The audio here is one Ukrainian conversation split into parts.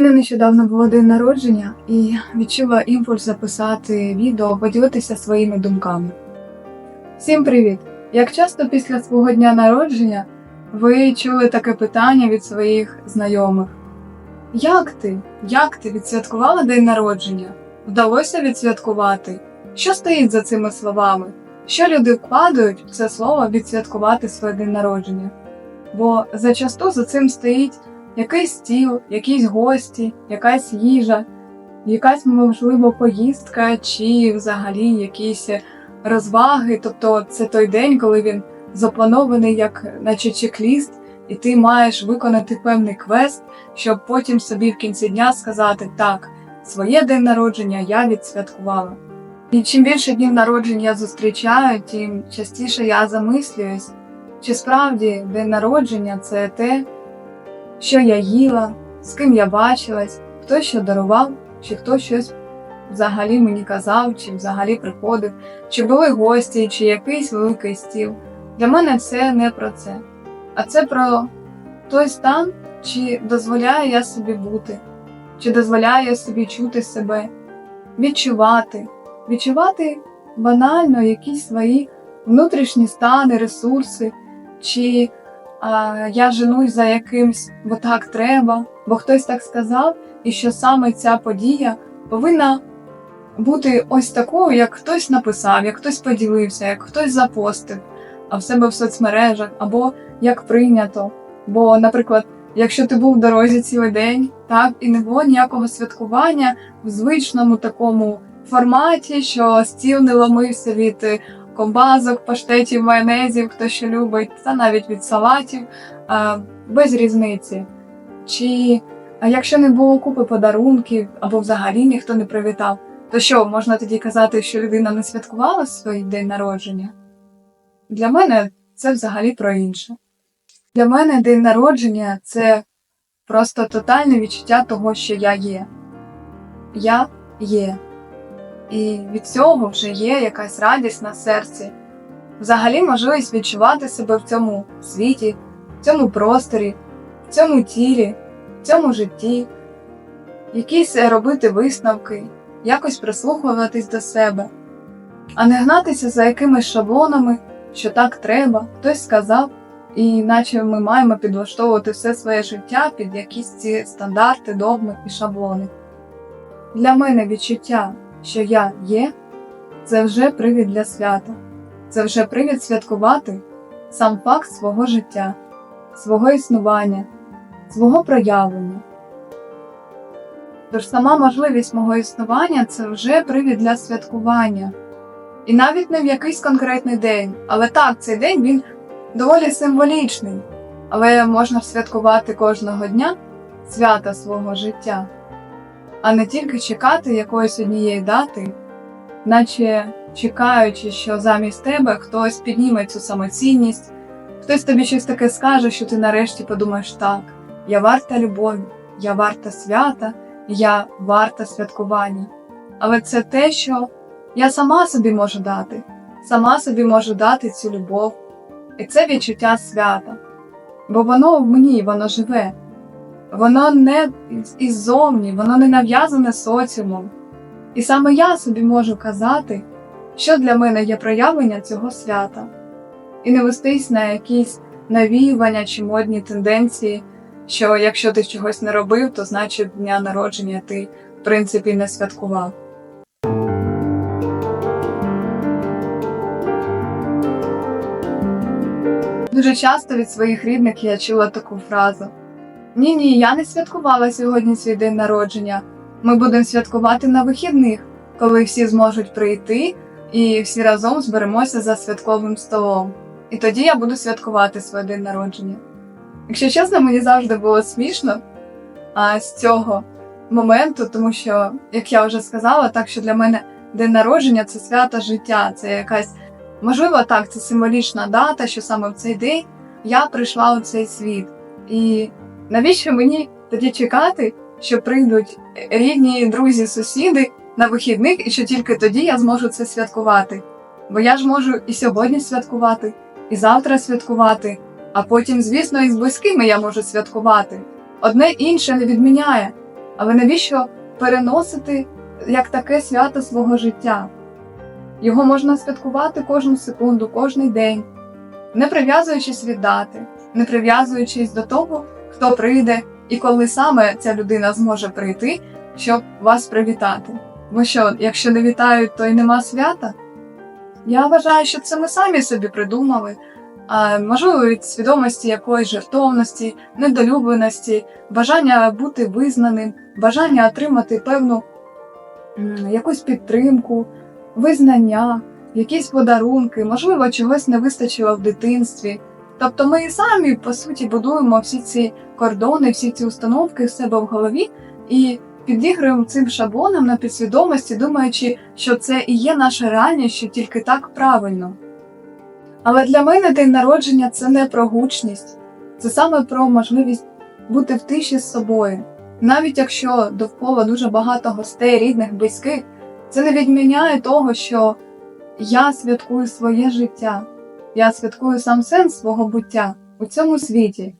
мене нещодавно було день народження і відчула імпульс записати відео, поділитися своїми думками. Всім привіт! Як часто після свого дня народження ви чули таке питання від своїх знайомих? Як ти? Як ти відсвяткувала день народження? Вдалося відсвяткувати? Що стоїть за цими словами? Що люди вкладають в це слово відсвяткувати своє день народження? Бо зачасту за цим стоїть якийсь стіл, якісь гості, якась їжа, якась, можливо, поїздка чи взагалі якісь розваги. Тобто це той день, коли він запланований як наче чек-ліст, і ти маєш виконати певний квест, щоб потім собі в кінці дня сказати так, своє день народження я відсвяткувала. І чим більше днів народження я зустрічаю, тим частіше я замислююсь, чи справді день народження це те, що я їла, з ким я бачилась, хто що дарував, чи хто щось взагалі мені казав, чи взагалі приходив, чи були гості, чи якийсь великий стіл. Для мене це не про це, а це про той стан, чи дозволяю я собі бути, чи дозволяю я собі чути себе, відчувати, відчувати банально якісь свої внутрішні стани, ресурси, чи а, я женусь за якимсь, бо так треба, бо хтось так сказав, і що саме ця подія повинна бути ось такою, як хтось написав, як хтось поділився, як хтось запостив а в себе в соцмережах, або як прийнято. Бо, наприклад, якщо ти був в дорозі цілий день, так і не було ніякого святкування в звичному такому форматі, що стіл не ломився від ковбазок, паштетів, майонезів, хто що любить, та навіть від салатів, без різниці. Чи якщо не було купи подарунків або взагалі ніхто не привітав, то що можна тоді казати, що людина не святкувала свій день народження? Для мене це взагалі про інше. Для мене день народження це просто тотальне відчуття того, що я є. Я є. І від цього вже є якась радість на серці. Взагалі можливість відчувати себе в цьому світі, в цьому просторі, в цьому тілі, в цьому житті, якісь робити висновки, якось прислухуватись до себе, а не гнатися за якимись шаблонами, що так треба, хтось сказав, і наче ми маємо підлаштовувати все своє життя під якісь ці стандарти, догми і шаблони. Для мене відчуття, що я є, це вже привід для свята, це вже привід святкувати сам факт свого життя, свого існування, свого проявлення. Тож сама можливість мого існування це вже привід для святкування. І навіть не в якийсь конкретний день. Але так, цей день він доволі символічний. Але можна святкувати кожного дня свята свого життя, а не тільки чекати якоїсь однієї дати, наче чекаючи, що замість тебе хтось підніме цю самоцінність, хтось тобі щось таке скаже, що ти нарешті подумаєш так, я варта любові, я варта свята, я варта святкування. Але це те, що я сама собі можу дати, сама собі можу дати цю любов. І це відчуття свята. Бо воно в мені, воно живе. Воно не іззовні, воно не нав'язане соціумом. І саме я собі можу казати, що для мене є проявлення цього свята, і не вестись на якісь навіювання чи модні тенденції, що якщо ти чогось не робив, то значить дня народження ти, в принципі, не святкував. Дуже часто від своїх рідних я чула таку фразу: Ні, ні, я не святкувала сьогодні свій день народження. Ми будемо святкувати на вихідних, коли всі зможуть прийти і всі разом зберемося за святковим столом. І тоді я буду святкувати свій день народження. Якщо чесно, мені завжди було смішно а, з цього моменту, тому що, як я вже сказала, так що для мене день народження це свято життя, це якась. Можливо, так, це символічна дата, що саме в цей день я прийшла у цей світ. І навіщо мені тоді чекати, що прийдуть рідні, друзі, сусіди на вихідних, і що тільки тоді я зможу це святкувати? Бо я ж можу і сьогодні святкувати, і завтра святкувати, а потім, звісно, і з близькими я можу святкувати. Одне інше не відміняє. Але навіщо переносити як таке свято свого життя? Його можна святкувати кожну секунду, кожний день, не прив'язуючись від дати, не прив'язуючись до того, хто прийде і коли саме ця людина зможе прийти, щоб вас привітати. Бо що, якщо не вітають, то й нема свята? Я вважаю, що це ми самі собі придумали, а можливо, від свідомості якоїсь жертовності, недолюбленості, бажання бути визнаним, бажання отримати певну якусь підтримку, визнання, якісь подарунки, можливо, чогось не вистачило в дитинстві. Тобто ми самі, по суті, будуємо всі ці кордони, всі ці установки в себе в голові і підігруємо цим шаблонам на підсвідомості, думаючи, що це і є наша реальність, що тільки так правильно. Але для мене день народження це не про гучність, це саме про можливість бути в тиші з собою. Навіть якщо довкола дуже багато гостей, рідних, близьких, це не відміняє того, що я святкую своє життя, я святкую сам сенс свого буття у цьому світі.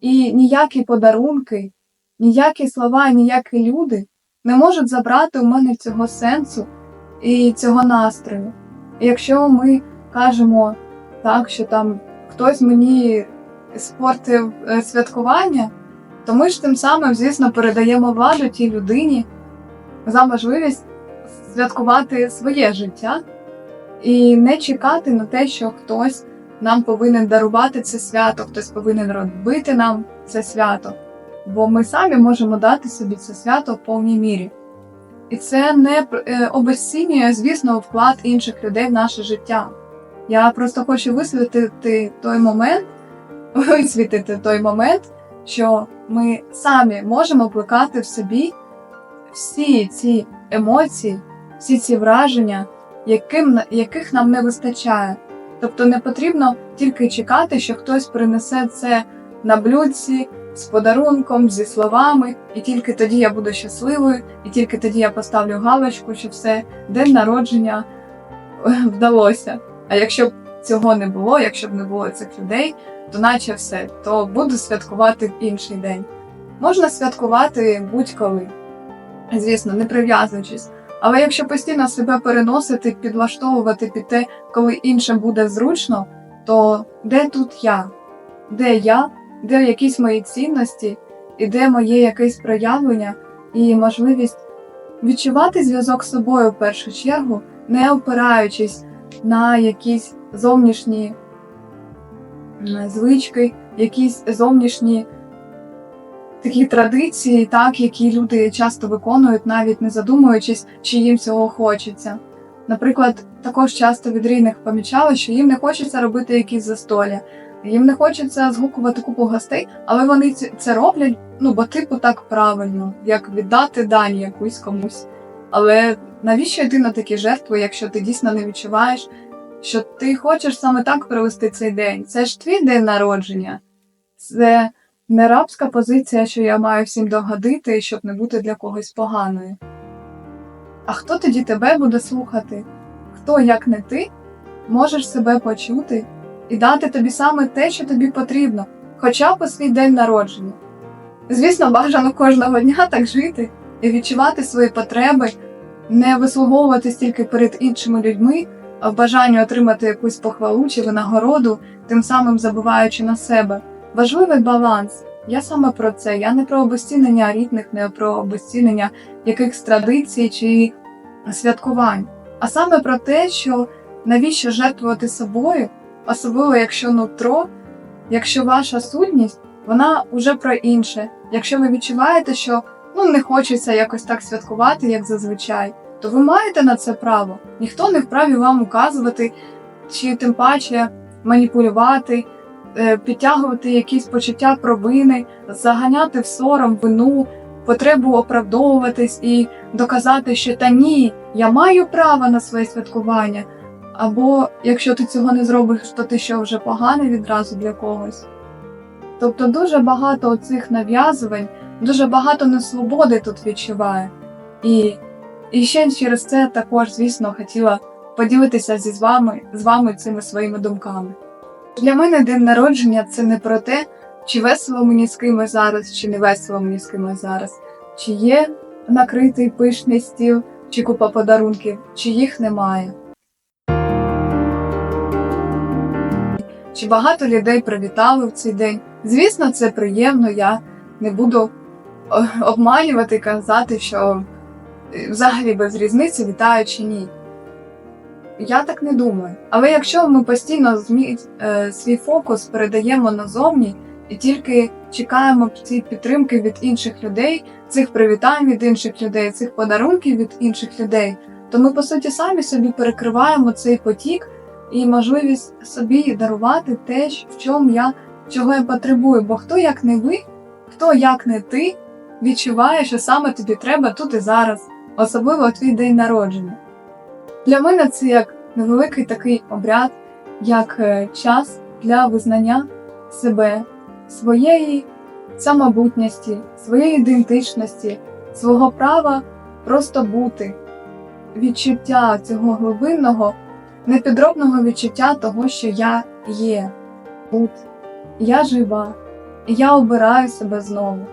І ніякі подарунки, ніякі слова, ніякі люди не можуть забрати у мене цього сенсу і цього настрою. І якщо ми кажемо так, що там хтось мені спортив е, святкування, то ми ж тим самим, звісно, передаємо владу тій людині за можливість святкувати своє життя і не чекати на те, що хтось нам повинен дарувати це свято, хтось повинен робити нам це свято, бо ми самі можемо дати собі це свято в повній мірі. І це не е, обезцінює, звісно, вклад інших людей в наше життя. Я просто хочу висвітити той момент, висвітити той момент, що ми самі можемо плекати в собі всі ці емоції, всі ці враження, яким, яких нам не вистачає. Тобто не потрібно тільки чекати, що хтось принесе це на блюдці з подарунком, зі словами, і тільки тоді я буду щасливою, і тільки тоді я поставлю галочку, що все, день народження е, вдалося. А якщо б цього не було, якщо б не було цих людей, то наче все, то буду святкувати в інший день. Можна святкувати будь-коли, звісно, не прив'язуючись. Але якщо постійно себе переносити, підлаштовувати під те, коли іншим буде зручно, то де тут я? Де я, де якісь мої цінності, і де моє якесь проявлення і можливість відчувати зв'язок з собою в першу чергу, не опираючись на якісь зовнішні звички, якісь зовнішні такі традиції, так, які люди часто виконують, навіть не задумуючись, чи їм цього хочеться. Наприклад, також часто від рідних помічали, що їм не хочеться робити якісь застолля, їм не хочеться згукувати купу гостей, але вони це роблять, ну бо типу так правильно, як віддати дані якусь комусь. Але навіщо йти на такі жертви, якщо ти дійсно не відчуваєш, що ти хочеш саме так провести цей день? Це ж твій день народження, це не рабська позиція, що я маю всім догодити, щоб не бути для когось поганою. А хто тоді тебе буде слухати? Хто, як не ти, можеш себе почути і дати тобі саме те, що тобі потрібно, хоча б у свій день народження. Звісно, бажано кожного дня так жити і відчувати свої потреби, не вислуговувати стільки перед іншими людьми, а в бажанні отримати якусь похвалу чи винагороду, тим самим забуваючи на себе. Важливий баланс. Я саме про це. Я не про обезцінення рідних, не про обезцінення якихось традицій чи святкувань, а саме про те, що навіщо жертвувати собою, особливо якщо нутро, якщо ваша сутність, вона вже про інше. Якщо ви відчуваєте, що ну не хочеться якось так святкувати, як зазвичай, то ви маєте на це право. Ніхто не вправі вам указувати, чи тим паче маніпулювати, підтягувати якісь почуття провини, заганяти в сором, вину, потребу оправдовуватись і доказати, що та ні, я маю право на своє святкування. Або якщо ти цього не зробиш, то ти що вже поганий відразу для когось. Тобто дуже багато цих нав'язувань, дуже багато несвободи тут відчуваю. І, і ще через це також, звісно, хотіла поділитися зі з вами, з вами цими своїми думками. Для мене день народження це не про те, чи весело мені з кимось зараз, чи не весело мені з кимось зараз, чи є накритий пишний стіл, чи купа подарунків, чи їх немає. Чи багато людей привітали в цей день? Звісно, це приємно. Я не буду обманювати казати, що е, взагалі без різниці вітаю чи ні. Я так не думаю. Але якщо ми постійно змі... е, свій фокус передаємо назовні і тільки чекаємо цієї підтримки від інших людей, цих привітань від інших людей, цих подарунків від інших людей, то ми по суті самі собі перекриваємо цей потік і можливість собі дарувати те, в чому я чого я потребую. Бо хто як не ви, хто як не ти відчуває, що саме тобі треба тут і зараз, особливо твій день народження. Для мене це як невеликий такий обряд, як е, час для визнання себе, своєї самобутності, своєї ідентичності, свого права просто бути, відчуття цього глибинного, непідробного відчуття того, що я є тут, я жива, я обираю себе знову.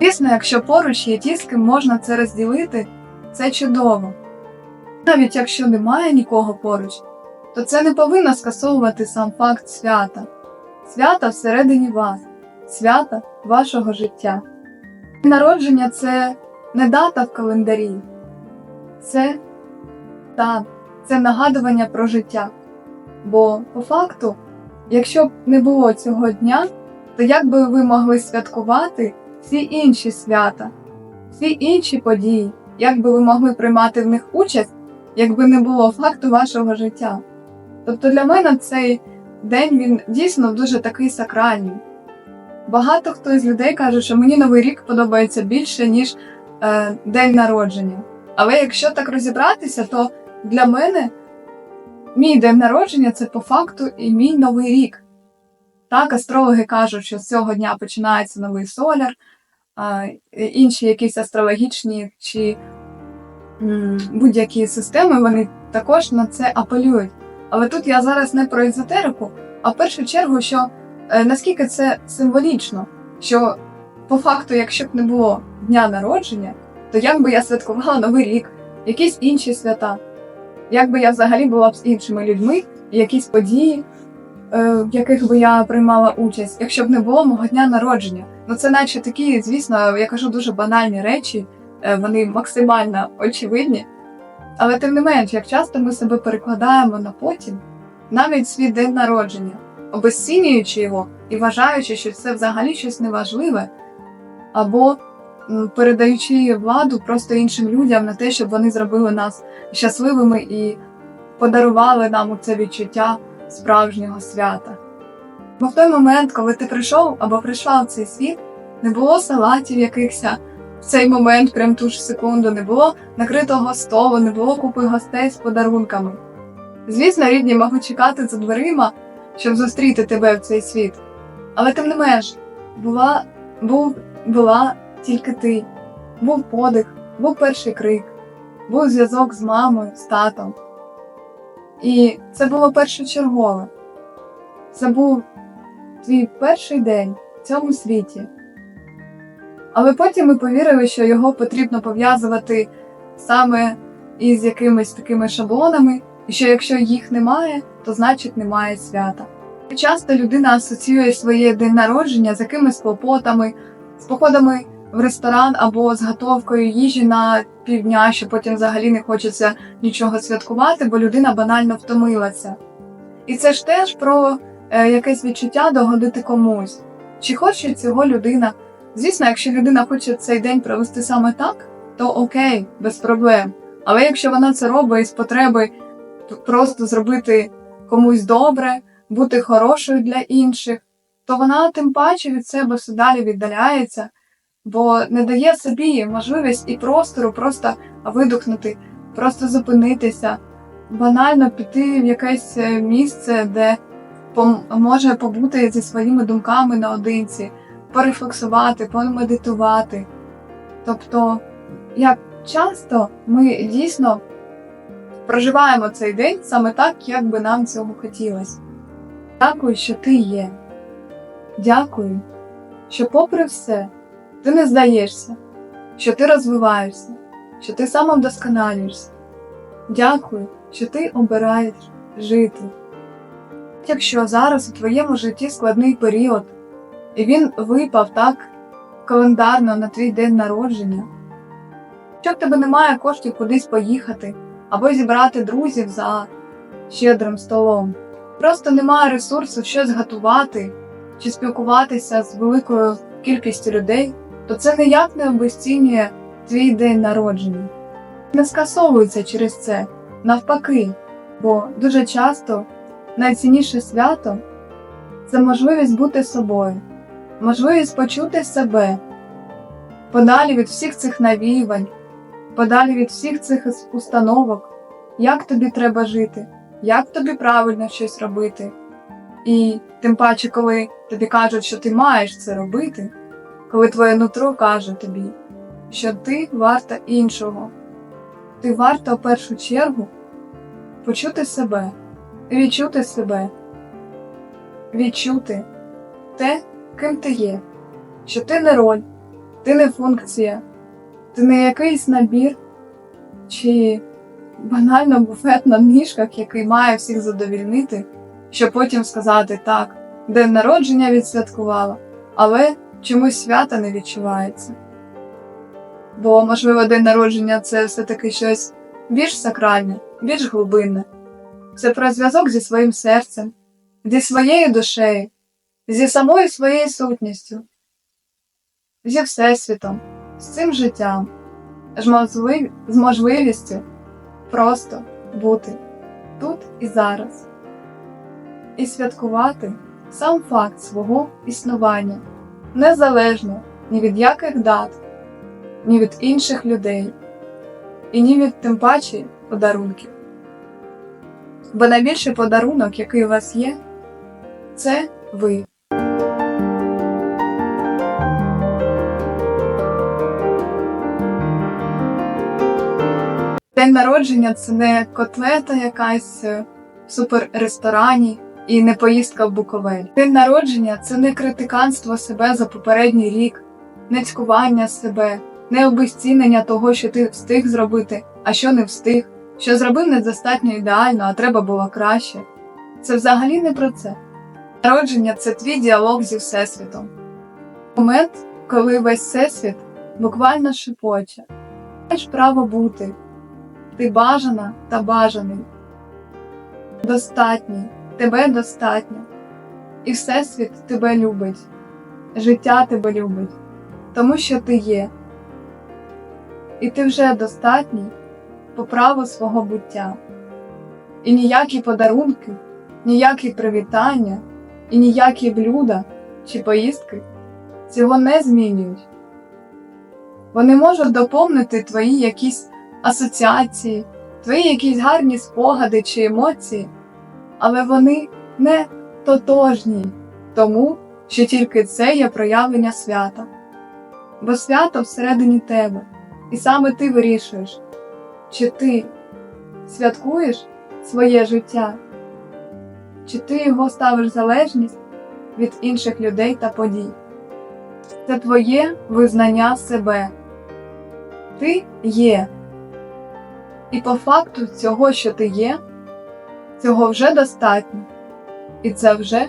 Звісно, якщо поруч є ті, з ким можна це розділити, це чудово. Навіть якщо немає нікого поруч, то це не повинно скасовувати сам факт свята. Свята всередині вас, свята вашого життя. Народження це не дата в календарі, це та, це нагадування про життя. Бо по факту, якщо б не було цього дня, то як би ви могли святкувати всі інші свята, всі інші події, як би ви могли приймати в них участь, якби не було факту вашого життя? Тобто для мене цей день він дійсно дуже такий сакральний. Багато хто з людей каже, що мені новий рік подобається більше, ніж е, день народження. Але якщо так розібратися, то для мене мій день народження це по факту і мій новий рік. Так, астрологи кажуть, що з цього дня починається новий соляр, а, інші якісь астрологічні чи будь-які системи, вони також на це апелюють. Але тут я зараз не про езотерику, а в першу чергу, що е, наскільки це символічно, що по факту, якщо б не було дня народження, то як би я святкувала Новий рік, якісь інші свята, як би я взагалі була б з іншими людьми, якісь події, е, в яких би я приймала участь, якщо б не було мого дня народження. Ну це наче такі, звісно, я кажу дуже банальні речі, вони максимально очевидні. Але тим не менш, як часто ми себе перекладаємо на потім, навіть свій день народження, обезцінюючи його і вважаючи, що це взагалі щось неважливе, або передаючи владу просто іншим людям на те, щоб вони зробили нас щасливими і подарували нам це відчуття справжнього свята. Бо в той момент, коли ти прийшов або прийшла в цей світ, не було салатів якихось цей момент, прям ту ж секунду, не було накритого столу, не було купи гостей з подарунками. Звісно, рідні можуть чекати за дверима, щоб зустріти тебе в цей світ. Але тим не менш, була, був, була тільки ти, був подих, був перший крик, був зв'язок з мамою, з татом. І це було першочергове. Це був твій перший день в цьому світі. Але потім ми повірили, що його потрібно пов'язувати саме із якимись такими шаблонами, і що якщо їх немає, то значить немає свята. Часто людина асоціює своє день народження з якимись клопотами, з походами в ресторан або з готовкою їжі на півдня, що потім взагалі не хочеться нічого святкувати, бо людина банально втомилася. І це ж теж про е, якесь відчуття догодити комусь. Чи хоче цього людина? Звісно, якщо людина хоче цей день провести саме так, то окей, без проблем. Але якщо вона це робить із потреби просто зробити комусь добре, бути хорошою для інших, то вона тим паче від себе все далі віддаляється, бо не дає собі можливість і простору просто видухнути, просто зупинитися, банально піти в якесь е, місце, де може побути зі своїми думками наодинці порефлексувати, помедитувати. Тобто, як часто ми дійсно проживаємо цей день саме так, як би нам цього хотілося. Дякую, що ти є. Дякую, що, попри все, ти не здаєшся, що ти розвиваєшся, що ти самовдосконалюєшся. Дякую, що ти обираєш жити. Якщо зараз у твоєму житті складний період, і він випав так календарно на твій день народження, якщо в тебе немає коштів кудись поїхати або зібрати друзів за щедрим столом, просто немає ресурсу щось готувати чи спілкуватися з великою кількістю людей, то це ніяк не обесцінює твій день народження. Не скасовується через це, навпаки, бо дуже часто найцінніше свято це можливість бути собою, можливість почути себе, подалі від всіх цих навіювань, подалі від всіх цих установок, як тобі треба жити, як тобі правильно щось робити. І тим паче, коли тобі кажуть, що ти маєш це робити, коли твоє нутро каже тобі, що ти варта іншого, ти варта в першу чергу почути себе, відчути себе, відчути те, ким ти є, що ти не роль, ти не функція, ти не якийсь набір? Чи банально буфет на ніжках, який має всіх задовільнити, щоб потім сказати так, день народження відсвяткувала, але чомусь свята не відчувається. Бо, можливо, день народження це все-таки щось більш сакральне, більш глибинне. Це про зв'язок зі своїм серцем, зі своєю душею, зі самою своєю сутністю, зі Всесвітом, з цим життям, з можливістю просто бути тут і зараз, і святкувати сам факт свого існування, незалежно ні від яких дат, ні від інших людей, і ні від тим паче подарунків. Бо найбільший подарунок, який у вас є, це ви. День народження це не котлета якась е, в суперресторані і не поїздка в Буковель. День народження це не критиканство себе за попередній рік, не цькування себе, не обезцінення того, що ти встиг зробити, а що не встиг, що зробив недостатньо ідеально, а треба було краще. Це взагалі не про це. Народження це твій діалог зі Всесвітом. Момент, коли весь Всесвіт буквально шепоче. Маєш право бути. Ти бажана та бажаний. Достатній, тебе достатньо. І Всесвіт тебе любить, життя тебе любить, тому що ти є. І ти вже достатній по праву свого буття. І ніякі подарунки, ніякі привітання, і ніякі блюда чи поїздки цього не змінюють. Вони можуть доповнити твої якісь асоціації, твої якісь гарні спогади чи емоції, але вони не тотожні, тому що тільки це є проявлення свята. Бо свято всередині тебе, і саме ти вирішуєш, чи ти святкуєш своє життя, чи ти його ставиш залежність від інших людей та подій. Це твоє визнання себе. Ти є. І по факту цього, що ти є, цього вже достатньо. І це вже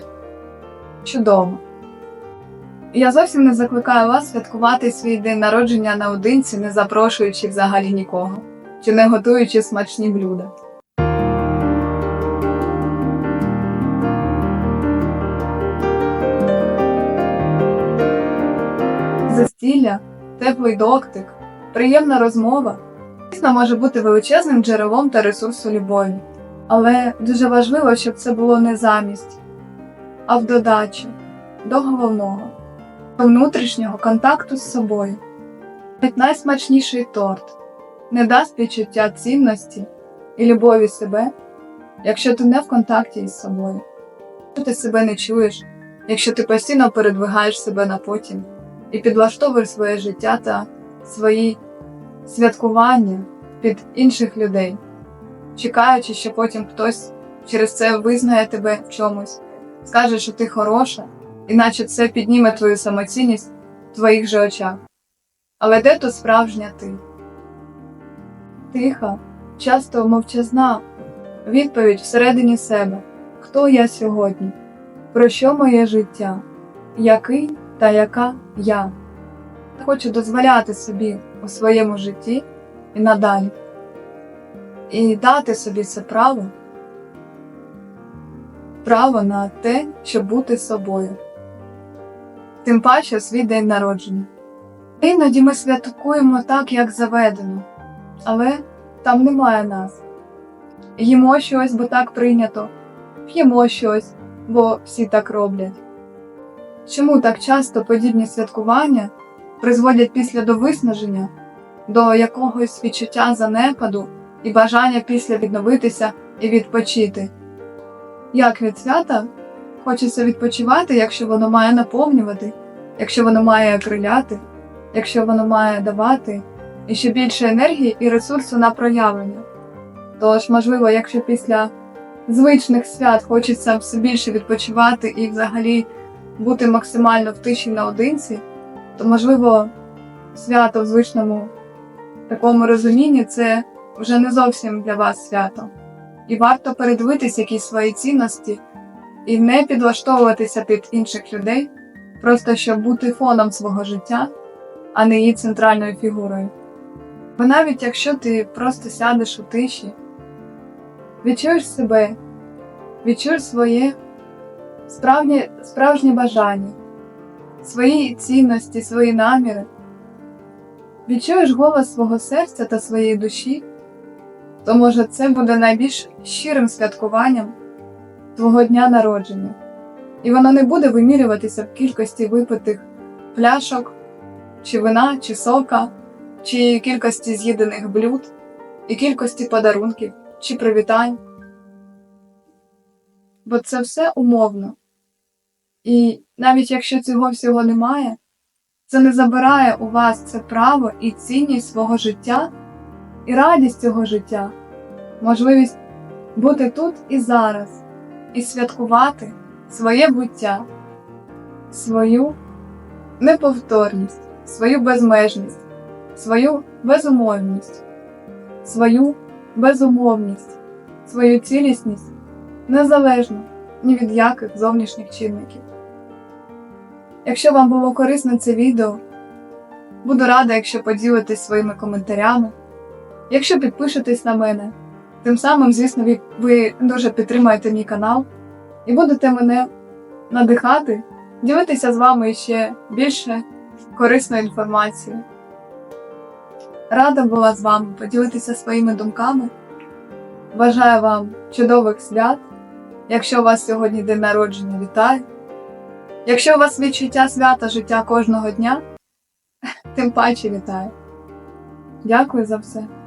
чудово. Я зовсім не закликаю вас святкувати свій день народження наодинці, не запрошуючи взагалі нікого, чи не готуючи смачні блюда. Застілля, теплий доктик, приємна розмова дійсно може бути величезним джерелом та ресурсу любові. Але дуже важливо, щоб це було не замість, а в додачу до головного, до внутрішнього контакту з собою. Навіть найсмачніший торт не дасть відчуття цінності і любові себе, якщо ти не в контакті із собою, якщо ти себе не чуєш, якщо ти постійно передвигаєш себе на потім і підлаштовуєш своє життя та свої святкування під інших людей, чекаючи, що потім хтось через це визнає тебе в чомусь, скаже, що ти хороша, іначе це підніме твою самоцінність в твоїх же очах. Але де то справжня ти? Тиха, часто мовчазна відповідь всередині себе: Хто я сьогодні? Про що моє життя? Який та яка я? Хочу дозволяти собі у своєму житті і надалі, і дати собі це право, право на те, щоб бути собою. Тим паче свій день народження. Іноді ми святкуємо так, як заведено, але там немає нас. Їмо щось, бо так прийнято, п'ємо щось, бо всі так роблять. Чому так часто подібні святкування призводять після до виснаження, до якогось відчуття занепаду і бажання після відновитися і відпочити? Як від свята хочеться відпочивати, якщо воно має наповнювати, якщо воно має окриляти, якщо воно має давати і ще більше енергії і ресурсу на проявлення. Тож, можливо, якщо після звичних свят хочеться все більше відпочивати і взагалі бути максимально в тиші наодинці, то можливо свято в звичному такому розумінні це вже не зовсім для вас свято. І варто передивитись якісь свої цінності і не підлаштовуватися під інших людей, просто щоб бути фоном свого життя, а не її центральною фігурою. Бо навіть якщо ти просто сядеш у тиші, відчуєш себе, відчуєш своє справжнє, справжнє бажання, свої цінності, свої наміри, відчуєш голос свого серця та своєї душі, то може це буде найбільш щирим святкуванням твого дня народження, і воно не буде вимірюватися в кількості випитих пляшок, чи вина, чи сока, чи кількості з'їдених блюд, і кількості подарунків, чи привітань. Бо це все умовно. І навіть якщо цього всього немає, це не забирає у вас це право і цінність свого життя, і радість цього життя, можливість бути тут і зараз, і святкувати своє буття, свою неповторність, свою безмежність, свою безумовність, свою безумовність, свою цілісність незалежно ні від яких зовнішніх чинників. Якщо вам було корисно це відео, буду рада, якщо поділитесь своїми коментарями, якщо підпишетесь на мене. Тим самим, звісно, ви, дуже підтримаєте мій канал і будете мене надихати, ділитися з вами ще більше корисної інформації. Рада була з вами поділитися своїми думками. Бажаю вам чудових свят. Якщо у вас сьогодні день народження, вітаю! Якщо у вас відчуття свята життя кожного дня, тим паче вітаю. Дякую за все.